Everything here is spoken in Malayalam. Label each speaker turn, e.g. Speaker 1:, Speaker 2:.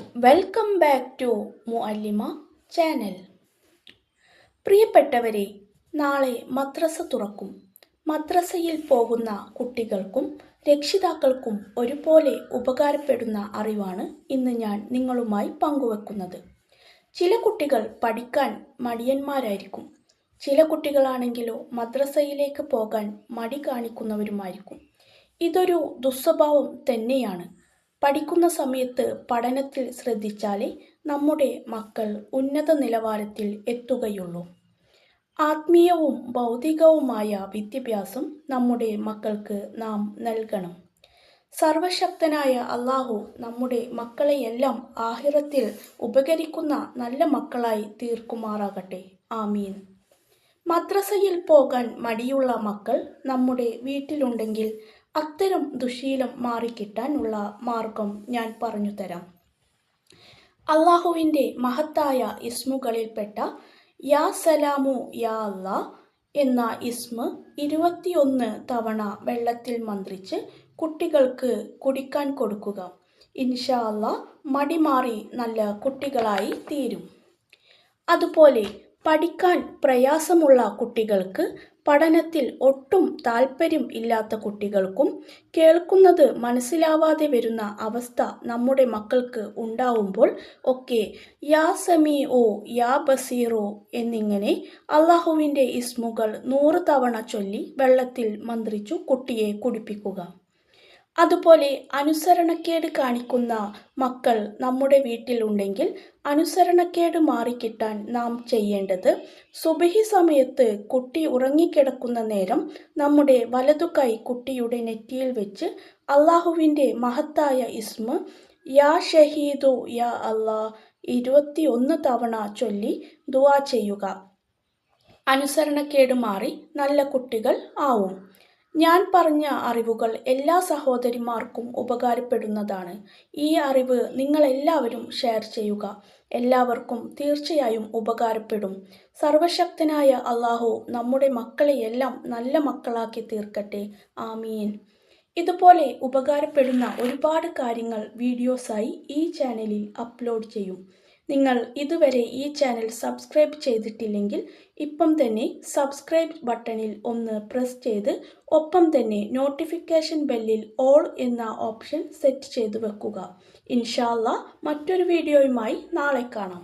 Speaker 1: Welcome back to Muallima channel പ്രിയപ്പെട്ടവരെ നാളെ മദ്രസ തുറക്കും. മദ്രസയിൽ പോകുന്ന കുട്ടികൾക്കും രക്ഷിതാക്കൾക്കും ഒരുപോലെ ഉപകാരപ്പെടുന്ന അറിവാണ് ഇന്ന് ഞാൻ നിങ്ങളുമായി പങ്കുവെക്കുന്നത്. ചില കുട്ടികൾ പഠിക്കാൻ മടിയന്മാരായിരിക്കും. ചില കുട്ടികളാണെങ്കിലോ മദ്രസയിലേക്ക് പോകാൻ മടി കാണിക്കുന്നവരുമായിരിക്കും. ഇതൊരു ദുസ്വഭാവം തന്നെയാണ്. പഠിക്കുന്ന സമയത്ത് പഠനത്തിൽ ശ്രദ്ധിച്ചാലേ നമ്മുടെ മക്കൾ ഉന്നത നിലവാരത്തിൽ എത്തുകയുള്ളൂ. ആത്മീയവും ഭൗതികവുമായ വിദ്യാഭ്യാസം നമ്മുടെ മക്കൾക്ക് നാം നൽകണം. സർവശക്തനായ അള്ളാഹു നമ്മുടെ മക്കളെയെല്ലാം ആഹിറത്തിൽ ഉപകരിക്കുന്ന നല്ല മക്കളായി തീർക്കുമാറാകട്ടെ. ആമീൻ. മദ്രസയിൽ പോകാൻ മടിയുള്ള മക്കൾ നമ്മുടെ വീട്ടിലുണ്ടെങ്കിൽ അത്തരം ദുശീലം മാറിക്കിട്ടാനുള്ള മാർഗം ഞാൻ പറഞ്ഞു തരാം. അള്ളാഹുവിന്റെ മഹത്തായ ഇസ്മുകളിൽപ്പെട്ട യാ സലാമു യാ അല്ലാ എന്ന ഇസ്മ ഇരുപത്തിയൊന്ന് തവണ വെള്ളത്തിൽ മന്ത്രിച്ച് കുട്ടികൾക്ക് കുടിക്കാൻ കൊടുക്കുക. ഇൻഷാ അള്ളാ മടി മാറി നല്ല കുട്ടികളായി തീരും. അതുപോലെ പഠിക്കാൻ പ്രയാസമുള്ള കുട്ടികൾക്ക് പഠനത്തിൽ ഒട്ടും താല്പര്യം ഇല്ലാത്ത കുട്ടികൾക്കും കേൾക്കുന്നത് മനസ്സിലാവാതെ വരുന്ന അവസ്ഥ നമ്മുടെ മക്കൾക്ക് ഉണ്ടാവുമ്പോൾ ഒക്കെ യാ സമീ ഓ യാ ബസീറോ എന്നിങ്ങനെ അള്ളാഹുവിന്റെ ഇസ്മുകൾ നൂറ് തവണ ചൊല്ലി വെള്ളത്തിൽ മന്ത്രിച്ചു കുട്ടിയെ കുടിപ്പിക്കുക. അതുപോലെ അനുസരണക്കേട് കാണിക്കുന്ന മക്കൾ നമ്മുടെ വീട്ടിലുണ്ടെങ്കിൽ അനുസരണക്കേട് മാറിക്കിട്ടാൻ നാം ചെയ്യേണ്ടത് സുബഹി സമയത്ത് കുട്ടി ഉറങ്ങിക്കിടക്കുന്ന നേരം നമ്മുടെ വലതു കൈ കുട്ടിയുടെ നെറ്റിയിൽ വെച്ച് അള്ളാഹുവിന്റെ മഹത്തായ ഇസ്മ യാ ഷഹീദു യാ അള്ളാ ഇരുപത്തിയൊന്ന് തവണ ചൊല്ലി ദുവാ ചെയ്യുക. അനുസരണക്കേട് മാറി നല്ല കുട്ടികൾ ആവും. ഞാൻ പറഞ്ഞ അറിവുകൾ എല്ലാ സഹോദരിമാർക്കും ഉപകാരപ്പെടുന്നതാണ്. ഈ അറിവ് നിങ്ങളെല്ലാവരും ഷെയർ ചെയ്യുക. എല്ലാവർക്കും തീർച്ചയായും ഉപകാരപ്പെടും. സർവശക്തനായ അള്ളാഹു നമ്മുടെ മക്കളെയെല്ലാം നല്ല മക്കളാക്കി തീർക്കട്ടെ. ആമീൻ. ഇതുപോലെ ഉപകാരപ്പെടുന്ന ഒരുപാട് കാര്യങ്ങൾ വീഡിയോസായി ഈ ചാനലിൽ അപ്ലോഡ് ചെയ്യും. നിങ്ങൾ ഇതുവരെ ഈ ചാനൽ സബ്സ്ക്രൈബ് ചെയ്തിട്ടില്ലെങ്കിൽ ഇപ്പം തന്നെ സബ്സ്ക്രൈബ് ബട്ടണിൽ ഒന്ന് പ്രസ് ചെയ്ത് ഒപ്പം തന്നെ നോട്ടിഫിക്കേഷൻ ബെല്ലിൽ ഓൾ എന്ന ഓപ്ഷൻ സെറ്റ് ചെയ്തു വെക്കുക. ഇൻഷാല്ല മറ്റൊരു വീഡിയോയുമായി നാളെ കാണാം.